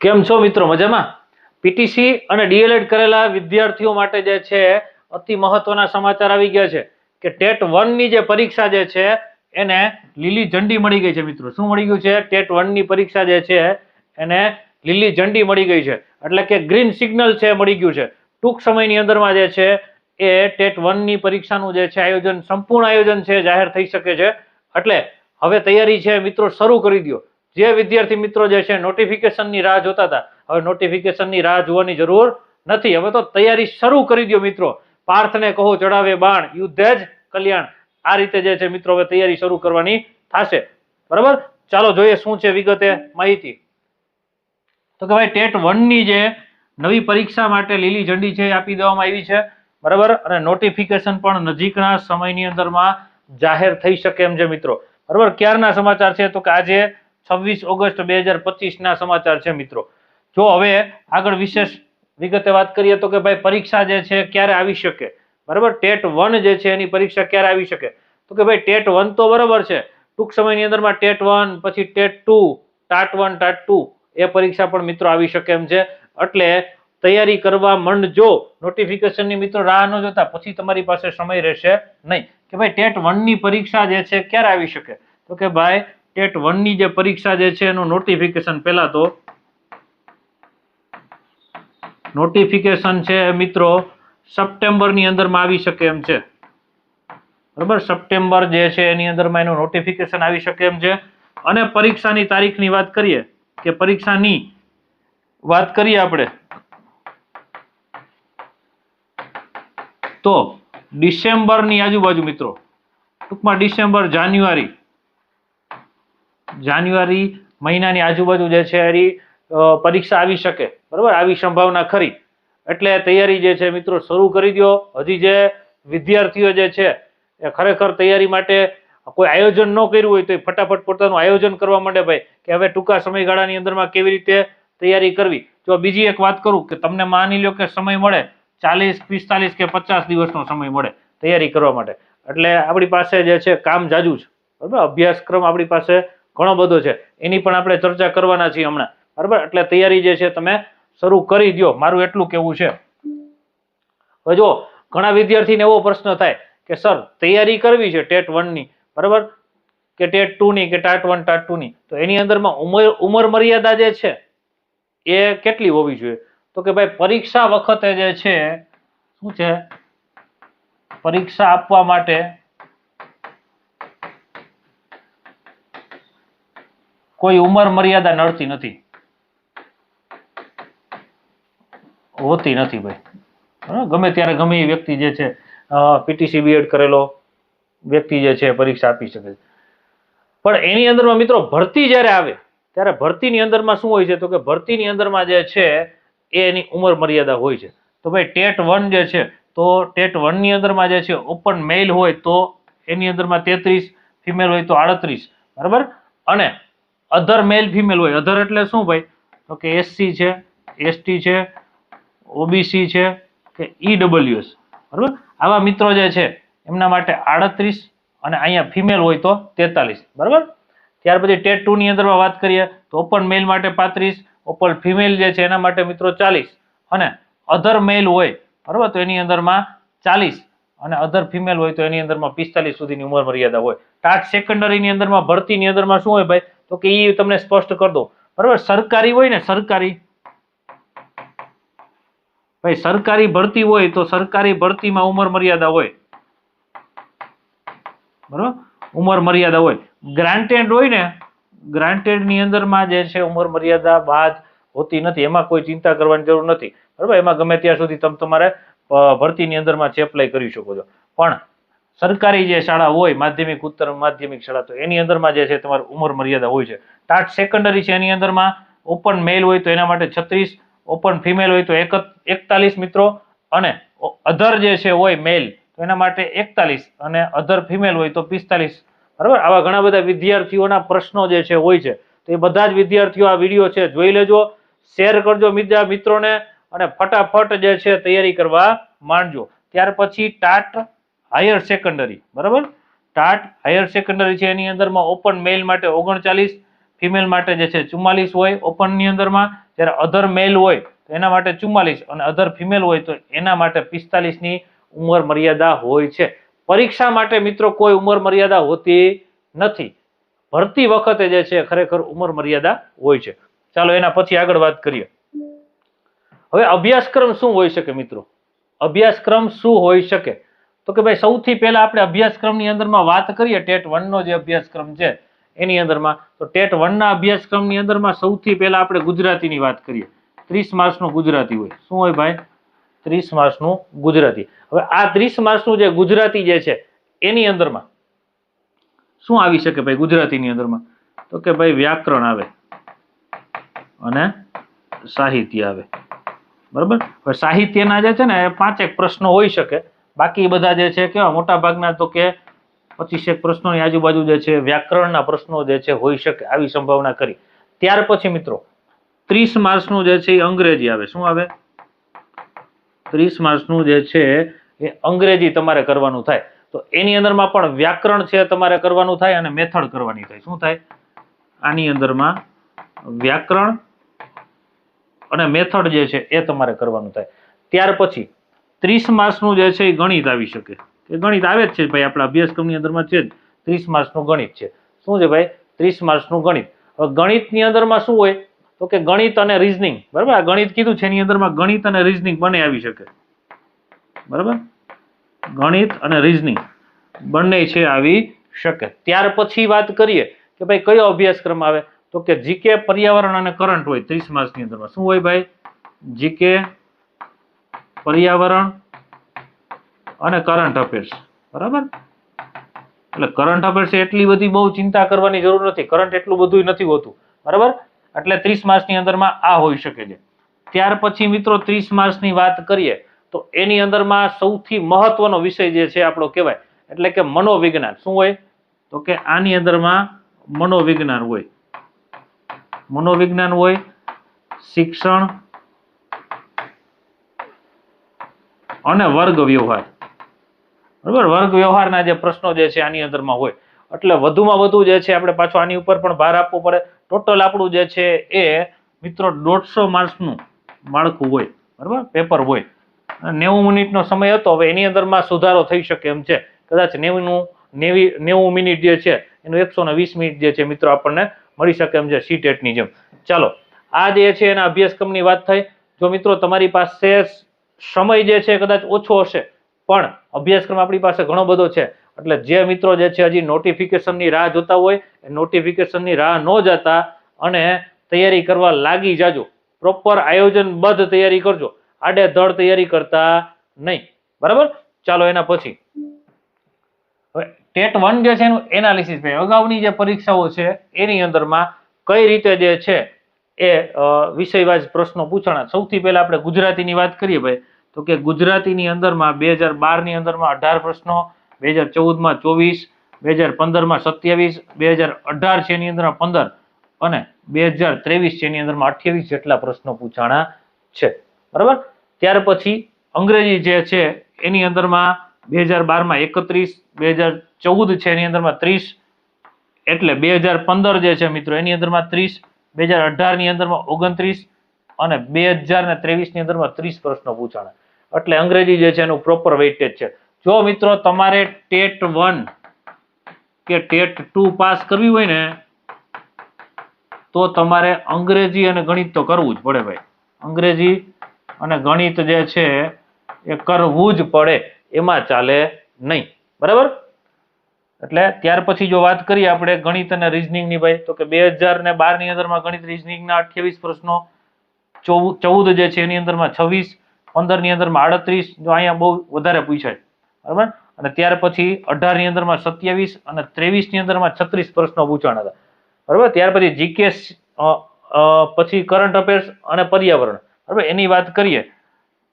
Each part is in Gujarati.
કેમ છો મિત્રો? મજામાં? પીટીસી અને ડીએલએડ કરેલા વિદ્યાર્થીઓ માટે જે છે, અતિ મહત્વના સમાચાર આવી ગયા છે કે ટેટ વનની જે પરીક્ષા જે છે, એને લીલી ઝંડી મળી ગઈ છે મિત્રો. શું મળી ગયું છે? ટેટ વનની પરીક્ષા જે છે, એને લીલી ઝંડી મળી ગઈ છે. એટલે કે ગ્રીન સિગ્નલ છે મળી ગયું છે. ટૂંક સમયની અંદરમાં જે છે, એ ટેટ વનની પરીક્ષાનું જે છે, આયોજન, સંપૂર્ણ આયોજન છે, જાહેર થઈ શકે છે. એટલે હવે તૈયારી છે, મિત્રો, શરૂ કરી દો જે વિદ્યાર્થી મિત્રો જે છે નોટિફિકેશનની રાહ જોતા હતા. હવે નોટિફિકેશનની રાહ જોવાની જરૂર નથી. હવે તો તૈયારી શરૂ કરી દો મિત્રો. પાર્થને કહો ચડાવે બાણ, યુદ્ધે જ કલ્યાણ. આ રીતે જે છે મિત્રો, હવે તૈયારી શરૂ કરવાની થશે. બરાબર? ચાલો જોઈએ શું છે વિગતે માહિતી. તો કે ભાઈ, ટેટ વનની જે નવી પરીક્ષા માટે લીલી ઝંડી છે આપી દેવામાં આવી છે. બરાબર? અને નોટિફિકેશન પણ નજીકના સમયની અંદરમાં જાહેર થઈ શકે એમ છે મિત્રો. બરાબર? ક્યારના સમાચાર છે? તો કે આજે છવ્વીસ ઓગસ્ટ બે હજાર પચીસના સમાચાર છે મિત્રો. જો હવે આગળ વિશેષ વિગતે વાત કરીએ તો કે ભાઈ પરીક્ષા જે છે ક્યારે આવી શકે? બરાબર? ટેટ વન જે છે એની પરીક્ષા ક્યારે આવી શકે? તો કે ભાઈ ટેટ વન તો બરાબર છે. ટૂંક સમયની અંદરમાં ટેટ વન, પછી TET two, TAT one, TAT two એ પરીક્ષા પણ મિત્રો આવી શકે એમ છે. એટલે તૈયારી કરવા માંડજો. નોટિફિકેશનની મિત્રો રાહ ન જોતા. પછી તમારી પાસે સમય રહેશે નહીં. કે ભાઈ ટેટ વનની પરીક્ષા જે છે ક્યારે આવી શકે? તો કે ભાઈ ટેટ વનની જે પરીક્ષા જે છે એનું નોટિફિકેશન પહેલાં તો. નોટિફિકેશન છે મિત્રો, સપ્ટેમ્બરની અંદરમાં આવી શકે એમ છે. બરાબર? સપ્ટેમ્બર જે છે એની અંદરમાં એનું નોટિફિકેશન આવી શકે એમ છે. અને પરીક્ષાની તારીખની વાત કરીએ, કે પરીક્ષાની વાત કરીએ આપણે. તો ડિસેમ્બરની આજુબાજુ મિત્રો, ટૂંકમાં ડિસેમ્બર જાન્યુઆરી. જાન્યુઆરી મહિનાની આજુબાજુ જે છે એની પરીક્ષા આવી શકે. બરાબર? આવી સંભાવના ખરી. એટલે તૈયારી જે છે મિત્રો શરૂ કરી દો હજી જે વિદ્યાર્થીઓ જે છે એ ખરેખર તૈયારી માટે કોઈ આયોજન ન કર્યું હોય તો એ ફટાફટ પોતાનું આયોજન કરવા માંડે ભાઈ, કે હવે ટૂંકા સમયગાળાની અંદરમાં કેવી રીતે તૈયારી કરવી? જો બીજી એક વાત કરું કે તમને માની લો કે સમય મળે, ચાલીસ, પિસ્તાલીસ કે પચાસ દિવસનો સમય મળે તૈયારી કરવા માટે. એટલે આપણી પાસે જે છે કામ જાજુ છે. બરાબર? અભ્યાસક્રમ આપણી પાસે ઘણો બધો છે. એની પણ આપણે ચર્ચા કરવાના છીએ હમણાં. બરાબર? એટલે તૈયારી જે છે તમે શરૂ કરી દો મારું એટલું કેવું છે. હવે જો ઘણા વિદ્યાર્થીને એવો પ્રશ્ન થાય કે, સર, તૈયારી કરવી છે ટેટ વનની. બરાબર? કે ટેટ ટુની કે ટાટ વન, ટાટ ટુની? તો એની અંદરમાં ઉંમર ઉંમર મર્યાદા જે છે, એ કેટલી હોવી જોઈએ? તો કે ભાઈ, પરીક્ષા વખતે જે છે, શું છે? પરીક્ષા આપવા માટે કોઈ ઉંમર મર્યાદા નડતી નથી. હોતી નથી ભાઈ. ગમે ત્યારે ગમે એ વ્યક્તિ જે છે પીટીસી બીએડ કરેલો વ્યક્તિ જે છે, પરીક્ષા આપી શકે છે. પણ એની અંદરમાં મિત્રો ભરતી જ્યારે આવે, ત્યારે ભરતીની અંદરમાં શું હોય છે? તો કે ભરતીની અંદરમાં જે છે એની ઉંમર મર્યાદા હોય છે. તો ભાઈ ટેટ વન જે છે, તો ટેટ વનની અંદરમાં જે છે, ઓપન મેલ હોય તો એની અંદરમાં તેત્રીસ, ફિમેલ હોય તો આડત્રીસ. બરાબર? અને અધર મેલ ફિમેલ હોય. અધર એટલે શું ભાઈ? તો કે એસસી છે એસટી છે ઓબીસી છે, કે ઈડબલ્યુએસ બરાબર? આવા મિત્રો જે છે, એમના માટે આડત્રીસ અને અહીંયા ફિમેલ હોય તો તેતાલીસ. બરાબર? ત્યાર પછી ટેટ ટુની અંદરમાં વાત કરીએ, તો ઓપન મેલ માટે પાંત્રીસ ઓપન ફિમેલ જે છે, એના માટે મિત્રો ચાલીસ. અને અધર મેલ હોય, બરાબર? તો એની અંદરમાં ચાલીસ. અને અધર ફિમેલ હોય તો એની અંદરમાં પિસ્તાલીસ સુધીની ઉંમર મર્યાદા હોય. ટાટ સેકન્ડરીની અંદરમાં ભરતીની અંદરમાં શું હોય ભાઈ? તો કે એ તમને સ્પષ્ટ કરી દો. બરાબર? સરકારી હોય ને સરકારી. ભાઈ, સરકારી ભરતી હોય તો સરકારી ભરતીમાં ઉંમર મર્યાદા હોય. બરાબર? ઉંમર મર્યાદા હોય. ગ્રાન્ટેડ હોય ને ગ્રાન્ટેડની અંદરમાં જે છે ઉંમર મર્યાદા બાદ હોતી નથી. એમાં કોઈ ચિંતા કરવાની જરૂર નથી. બરાબર? એમાં ગમે ત્યાં સુધી તમે તમારે ભરતીની અંદરમાં એપ્લાય કરી શકો છો. પણ સરકારી જે શાળા હોય, માધ્યમિક, ઉત્તર માધ્યમિક શાળા, તો એની અંદરમાં જે છે તમારી ઉંમર મર્યાદા હોય છે. ટાટ સેકન્ડરી છે એની અંદરમાં ઓપન મેલ હોય તો એના માટે છત્રીસ ઓપન ફિમેલ હોય તો એક એકતાલીસ મિત્રો. અને અધર જે છે હોય મેલ તો એના માટે એકતાલીસ અને અધર ફિમેલ હોય તો પિસ્તાલીસ. બરાબર? આવા ઘણા બધા વિદ્યાર્થીઓના પ્રશ્નો જે છે હોય છે. તો એ બધા જ વિદ્યાર્થીઓ આ વીડિયો છે જોઈ લેજો શેર કરજો બીજા મિત્રોને અને ફટાફટ જે છે તૈયારી કરવા માંડજો. ત્યાર પછી ટાટ હાયર સેકન્ડરી બરાબર? ટાટ હાયર સેકન્ડરી છે એની અંદરમાં ઓપન મેલ માટે ઓગણચાલીસ ફિમેલ માટે જે છે ચુમ્માલીસ હોય ઓપનની અંદરમાં. જ્યારે અધર મેલ હોય તો એના માટે ચુમ્માલીસ અને અધર ફિમેલ હોય તો એના માટે પિસ્તાલીસની ઉંમર મર્યાદા હોય છે. પરીક્ષા માટે મિત્રો કોઈ ઉંમર મર્યાદા હોતી નથી. ભરતી વખતે જે છે ખરેખર ઉંમર મર્યાદા હોય છે. ચાલો એના પછી આગળ વાત કરીએ. હવે અભ્યાસક્રમ શું હોઈ શકે મિત્રો? અભ્યાસક્રમ શું હોઈ શકે? તો કે ભાઈ સૌથી પહેલા આપણે અભ્યાસક્રમની અંદરમાં વાત કરીએ, ટેટ વનનો જે અભ્યાસક્રમ છે, એની અંદરમાં. તો ટેટ વનના અભ્યાસક્રમની અંદરમાં સૌથી પહેલા આપણે ગુજરાતીની વાત કરીએ. ત્રીસ માર્ક્સનું ગુજરાતી હોય. શું હોય ભાઈ? ત્રીસ માર્ક્સનું ગુજરાતી. હવે આ ત્રીસ માર્ક્સનું જે ગુજરાતી જે છે, એની અંદરમાં શું આવી શકે ભાઈ ગુજરાતીની અંદરમાં? તો કે ભાઈ વ્યાકરણ આવે અને સાહિત્ય આવે. બરાબર? સાહિત્યના જે છે ને પાંચેક પ્રશ્નો હોઈ શકે. બાકી બધા જે છે કેવા મોટા ભાગના તો કે પચીસેક પ્રશ્નોની આજુબાજુ જે છે, વ્યાકરણના પ્રશ્નો જે છે હોઈ શકે આવી સંભાવના કરી. ત્યાર પછી મિત્રો, ત્રીસ માર્ચનું જે છે એ અંગ્રેજી આવે. શું આવે? ત્રીસ માર્ચનું જે છે એ અંગ્રેજી તમારે કરવાનું થાય. તો એની અંદરમાં પણ વ્યાકરણ છે તમારે કરવાનું થાય અને મેથડ કરવાની થાય. શું થાય? આની અંદરમાં વ્યાકરણ અને મેથડ જે છે એ તમારે કરવાનું થાય. ત્યાર પછી ત્રીસ માર્ક્સનું જે છે એ ગણિત આવી શકે. એ ગણિત આવે જ છે ભાઈ, આપણા અભ્યાસક્રમની અંદરમાં છે જ. ત્રીસ માર્ક્સનું ગણિત છે. શું છે ભાઈ? ત્રીસ માર્ક્સનું ગણિત. હવે ગણિતની અંદરમાં શું હોય? તો કે ગણિત અને રિઝનિંગ બરાબર? ગણિત કીધું છે, એની અંદરમાં ગણિત અને રિઝનિંગ બંને આવી શકે. બરાબર? ગણિત અને રિઝનિંગ બંને છે આવી શકે. ત્યાર પછી વાત કરીએ કે ભાઈ કયો અભ્યાસક્રમ આવે? તો કે જીકે પર્યાવરણ અને કરંટ હોય ત્રીસ માર્ક્સની અંદરમાં. શું હોય ભાઈ? જીકે પર્યાવરણ અને કરંટ અફેર્સ બરાબર? એટલે કરંટ અફેર્સ એટલી બધી બહુ ચિંતા કરવાની જરૂર નથી. કરંટ એટલું બધું નથી હોતું. બરાબર? એટલે ત્રીસ માર્ચની અંદરમાં આ હોઈ શકે છે. ત્યાર પછી મિત્રો ત્રીસ માર્ચની વાત કરીએ, તો એની અંદરમાં સૌથી મહત્વનો વિષય જે છે આપણો કહેવાય, એટલે કે મનોવિજ્ઞાન. શું હોય? તો કે આની અંદરમાં મનોવિજ્ઞાન હોય. મનોવિજ્ઞાન હોય શિક્ષણ અને વર્ગ વ્યવહાર. બરાબર? વર્ગ વ્યવહારના જે પ્રશ્નો જે છે આની અંદરમાં હોય. એટલે વધુમાં વધુ જે છે આપણે પાછો આની ઉપર પણ ભાર આપવો પડે. ટોટલ આપણું જે છે એ, મિત્રો, દોઢસો માર્ક્સનું માળખું હોય. બરાબર? પેપર હોય. નેવું મિનિટનો સમય હતો. હવે એની અંદરમાં સુધારો થઈ શકે એમ છે. કદાચ નેવુંનું, નેવી, નેવું મિનિટ જે છે, એનું એકસો વીસ મિનિટ જે છે, મિત્રો, આપણને મળી શકે એમ છે સી ટેટની જેમ. ચાલો. આ જે છે એના અભ્યાસક્રમની વાત થઈ. જો મિત્રો તમારી પાસે સમય જે છે કદાચ ઓછો હશે, પણ અભ્યાસક્રમ આપણી પાસે ઘણો બધો છે. એટલે જે મિત્રો જે છે હજી નોટિફિકેશનની રાહ જોતા હોય, એ નોટિફિકેશનની રાહ ન જતા અને તૈયારી કરવા લાગી જાજો. પ્રોપર આયોજનબદ્ધ તૈયારી કરજો. આડે ધડ તૈયારી કરતા નહીં. બરાબર? ચાલો એના પછી. હવે ટેટ વન જે છે એનું એનાલિસિસ ભાઈ. અગાઉની જે પરીક્ષાઓ છે, એની અંદરમાં કઈ રીતે જે છે એ વિષયવાજ પ્રશ્નો પૂછાણા. સૌથી પહેલા આપણે ગુજરાતીની વાત કરીએ ભાઈ. તો કે ગુજરાતીની અંદરમાં બે હજાર બારની અંદરમાં અઢાર પ્રશ્નો, બે હજાર ચૌદમાં ચોવીસ, બે હજાર પંદરમાં સત્યાવીસ, બે હજાર અઢાર છે એની અંદરમાં પંદર અને બે હજાર ત્રેવીસ છે એની અંદરમાં અઠ્યાવીસ જેટલા પ્રશ્નો પૂછાણા છે. બરાબર? ત્યાર પછી અંગ્રેજી જે છે એની અંદરમાં બે હજાર બારમાં એકત્રીસ, બે હજાર ચૌદ છે એની અંદરમાં ત્રીસ, એટલે બે હજાર પંદર જે છે મિત્રો એની અંદરમાં ત્રીસ બે હજાર અઢારની અંદરમાં ઓગણત્રીસ અને બે હજાર ને ત્રેવીસની અંદરમાં ત્રીસ પ્રશ્નો પૂછાણા. એટલે અંગ્રેજી જે છે એનું પ્રોપર વેઇટેજ છે. જો મિત્રો તમારે ટેટ વન કે ટેટ ટુ પાસ કરવી હોય ને, તો તમારે અંગ્રેજી અને ગણિત તો કરવું જ પડે ભાઈ. અંગ્રેજી અને ગણિત જે છે એ કરવું જ પડે. એમાં ચાલે નહીં. બરાબર? એટલે ત્યાર પછી જો વાત કરીએ આપણે ગણિત અને રિઝનિંગની ભાઈ, તો કે બે હજાર ને બારની અંદરમાં ગણિત રિઝનિંગના અઠ્યાવીસ પ્રશ્નો, ચૌદ જે છે એની અંદરમાં છવ્વીસ પંદરની અંદરમાં આડત્રીસ, જો અહીંયા બહુ વધારે પૂછાય, બરાબર? અને ત્યાર પછી અઢારની અંદરમાં સત્યાવીસ અને ત્રેવીસની અંદરમાં છત્રીસ પ્રશ્નો પૂછવાના હતા, બરાબર? ત્યાર પછી જીકે પછી કરંટ અફેર્સ અને પર્યાવરણ, બરાબર? એની વાત કરીએ,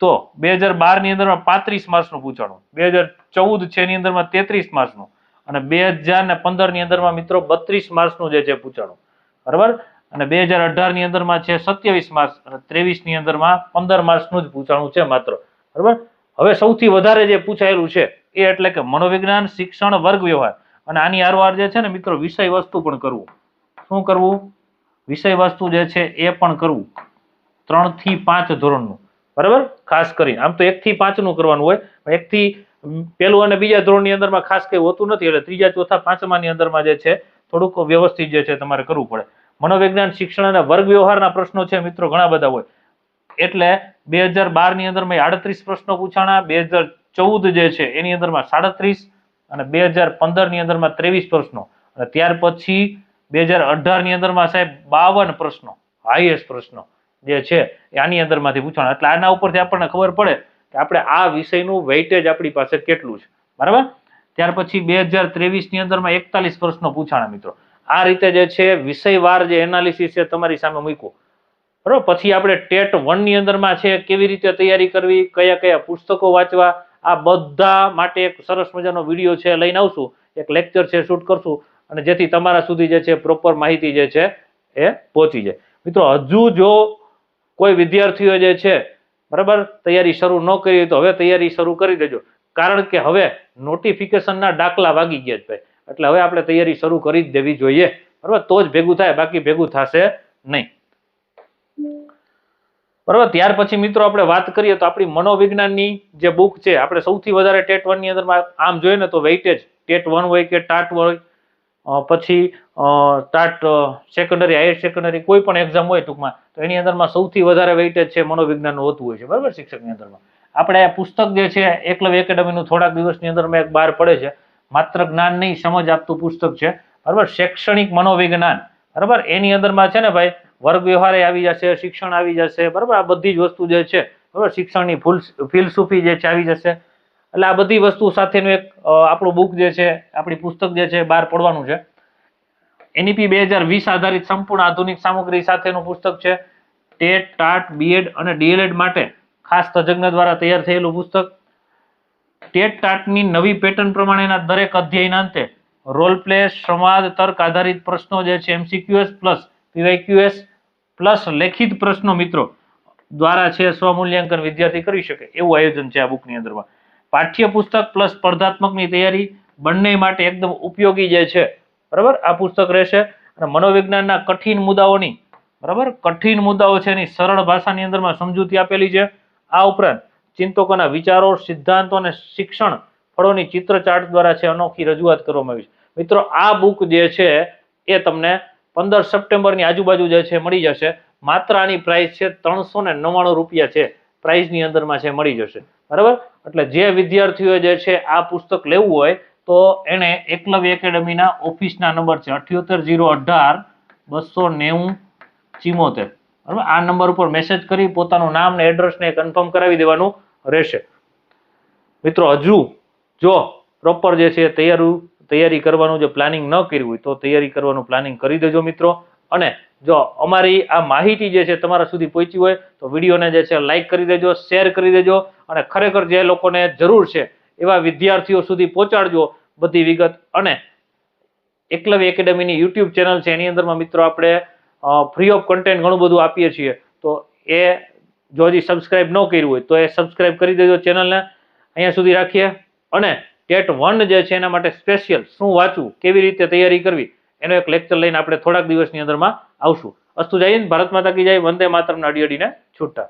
તો બે હજાર બારની અંદરમાં પાંત્રીસ માર્ક્સનું પૂછવાનું, બે હજાર ચૌદ છે એની અંદરમાં તેત્રીસ માર્ક્સનું અને બે હજાર ને પંદરની અંદરમાં મિત્રો બત્રીસ માર્ક્સનું જે છે પૂછાણું. બરાબર? અને બે હજાર અઢારની અંદરમાં છે સત્યાવીસ માર્ચ અને ત્રેવીસની અંદરમાં પંદર માર્ક્સનું જ પૂછાણું છે માત્ર. બરાબર? હવે સૌથી વધારે જે પૂછાયેલું છે એ એટલે કે મનોવિજ્ઞાન, શિક્ષણ, વર્ગ વ્યવહાર. અને આની આરવાર જે છે ને મિત્રો વિષય વસ્તુ પણ કરવું. શું કરવું? વિષય વસ્તુ જે છે એ પણ કરવું. ત્રણથી પાંચ ધોરણનું. બરાબર? ખાસ કરીને. આમ તો એક થી પાંચનું કરવાનું હોય. પણ એક થી પહેલું અને બીજા ધોરણની અંદરમાં ખાસ કંઈ હોતું નથી, એટલે ત્રીજા ચોથા પાંચમાની અંદરમાં જે છે, થોડુંક વ્યવસ્થિત જે છે તમારે કરવું પડે. મનોવિજ્ઞાન, શિક્ષણ અને વર્ગ વ્યવહારના પ્રશ્નો છે મિત્રો, ઘણા બધા હોય. એટલે બે હજાર બારની અંદરમાં આડત્રીસ પ્રશ્નો પૂછાણા, બે હજાર ચૌદ જે છે એની અંદરમાં સાડત્રીસ અને બે હજાર પંદરની અંદરમાં ત્રેવીસ પ્રશ્નો. અને ત્યાર પછી બે હજાર અઢારની અંદરમાં સાહેબ બાવન પ્રશ્નો હાઈએસ્ટ પ્રશ્નો જે છે એ આની અંદરમાંથી પૂછવાના એટલે આના ઉપરથી આપણને ખબર પડે આપણે આ વિષયનું વેઇટેજ આપણી પાસે કેટલું છે? બરાબર? ત્યાર પછી બે હજાર ત્રેવીસની અંદરમાં એકતાલીસ પ્રશ્નો પૂછાણા મિત્રો. આ રીતે જે છે, વિષયવાર જે એનાલિસિસ છે તમારી સામે મૂક્યું. બરાબર? પછી આપણે ટેટ વનની અંદરમાં છે, કેવી રીતે તૈયારી કરવી, કયા કયા પુસ્તકો વાંચવા, આ બધા માટે એક સરસ મજાનો વીડિયો છે, લઈને આવશું. એક લેક્ચર છે શૂટ કરશું. અને જેથી તમારા સુધી જે છે પ્રોપર માહિતી જે છે, એ પહોંચી જાય. મિત્રો, હજુ જો કોઈ વિદ્યાર્થીઓ જે છે બરાબર? તૈયારી શરૂ ન કરી હોય તો હવે તૈયારી શરૂ કરી દેજો. કારણ કે હવે નોટિફિકેશનના ડાકલા વાગી ગયા છે ભાઈ. એટલે હવે આપણે તૈયારી શરૂ કરી જ દેવી જોઈએ. બરાબર? તો જ ભેગું થાય, બાકી ભેગું થશે નહીં. બરાબર? ત્યાર પછી મિત્રો આપણે વાત કરીએ તો આપણી મનોવિજ્ઞાનની જે બુક છે, આપણે સૌથી વધારે ટેટ વનની અંદરમાં આમ જોઈએ ને તો વેઇટેજ ટેટ વન હોય કે ટાટ હોય પછી ટાટ સેકન્ડરી હાયર સેકન્ડરી કોઈ પણ એક્ઝામ હોય ટૂંકમાં, તો એની અંદરમાં સૌથી વધારે વેઇટેજ છે મનોવિજ્ઞાનનું હોતું હોય છે. બરાબર? શિક્ષકની અંદરમાં. આપણે આ પુસ્તક જે છે, એકલવ્ય એકેડમીનું થોડાક દિવસની અંદરમાં એક બહાર પડે છે. માત્ર જ્ઞાન નહીં, સમજ આપતું પુસ્તક છે. બરાબર? શૈક્ષણિક મનોવિજ્ઞાન. બરાબર? એની અંદરમાં છે ને ભાઈ, વર્ગ વ્યવહારે આવી જશે, શિક્ષણ આવી જશે. બરાબર? આ બધી જ વસ્તુ જે છે, બરાબર? શિક્ષણની ફૂલ, ફિલસૂફી જે છે, આવી જશે. એટલે આ બધી વસ્તુ સાથેનું એક આપણું બુક જે છે, આપણી પુસ્તક જે છે, બહાર પડવાનું છે. એનઈપી બે હજાર વીસ આધારિત સંપૂર્ણ આધુનિક સામગ્રી સાથેનું પુસ્તક છે. ટેટ, ટાટ, બીએડ અને ડીએલએડ માટે ખાસ તજજ્ઞ દ્વારા તૈયાર થયેલું પુસ્તક. ટેટ, ટાટની નવી પેટર્ન પ્રમાણેના દરેક અધ્યાયના અંતે રોલ પ્લે, સંવાદ, તર્ક આધારિત પ્રશ્નો જે છે, એમસીક્યુએસ પ્લસ પીવાયક્યુએસ પ્લસ લેખિત પ્રશ્નો મિત્રો દ્વારા છે સ્વમૂલ્યાંકન વિદ્યાર્થી કરી શકે એવું આયોજન છે આ બુકની અંદરમાં. પાઠ્યપુસ્તક પ્લસ સ્પર્ધાત્મકની તૈયારી બંને માટે એકદમ ઉપયોગી જે છે, બરાબર? આ પુસ્તક રહેશે. અને મનોવિજ્ઞાનના કઠિન મુદ્દાઓની, બરાબર? કઠિન મુદ્દાઓ છે એની સરળ ભાષાની અંદરમાં સમજૂતી આપેલી છે. આ ઉપરાંત ચિંતકોના વિચારો, સિદ્ધાંતો અને શિક્ષણ ફળોની ચિત્ર ચાર્ટ દ્વારા છે અનોખી રજૂઆત કરવામાં આવી છે. મિત્રો, આ બુક જે છે એ તમને પંદર સપ્ટેમ્બરની આજુબાજુ જે છે મળી જશે. માત્ર આની પ્રાઇસ છે ત્રણસો નવ્વાણું રૂપિયા છે. પ્રાઇઝની અંદરમાં છે મળી જશે. બરાબર? એટલે જે વિદ્યાર્થીઓ જે છે આ પુસ્તક લેવું હોય, તો એને એકલવ્ય એકેડમીના ઓફિસના નંબર છે અઠ્યોતેર જીરો અઢાર બસો નેવું ચિમોતેર. બરાબર? આ નંબર ઉપર મેસેજ કરી પોતાનું નામ ને એડ્રેસને કન્ફર્મ કરાવી દેવાનું રહેશે. મિત્રો, હજુ જો પ્રોપર જે છે તૈયારું, તૈયારી કરવાનું, જે પ્લાનિંગ ન કર્યું હોય તો તૈયારી કરવાનું પ્લાનિંગ કરી દેજો મિત્રો. અને જો અમારી આ માહિતી જે છે તમારા સુધી પહોંચી હોય તો વિડીયોને જે છે લાઇક કરી દેજો, શેર કરી દેજો અને ખરેખર જે લોકોને જરૂર છે એવા વિદ્યાર્થીઓ સુધી પહોંચાડજો બધી વિગત. અને એકલવ્ય એકેડમીની યુટ્યુબ ચેનલ છે, એની અંદરમાં મિત્રો આપણે ફ્રી ઓફ કન્ટેન્ટ ઘણું બધું આપીએ છીએ. તો એ, જો હજી સબસ્ક્રાઇબ ન કર્યું હોય તો એ સબસ્ક્રાઇબ કરી દેજો ચેનલને. અહીંયા સુધી રાખીએ. અને ટેટ વન જે છે એના માટે સ્પેશિયલ શું વાંચવું, કેવી રીતે તૈયારી કરવી એનો એક લેક્ચર લઈને આપણે થોડાક દિવસની અંદરમાં આવશું. અસ્તુ જય ભારત માતા કી જય, વંદે માતરમ અડી અડીને છૂટા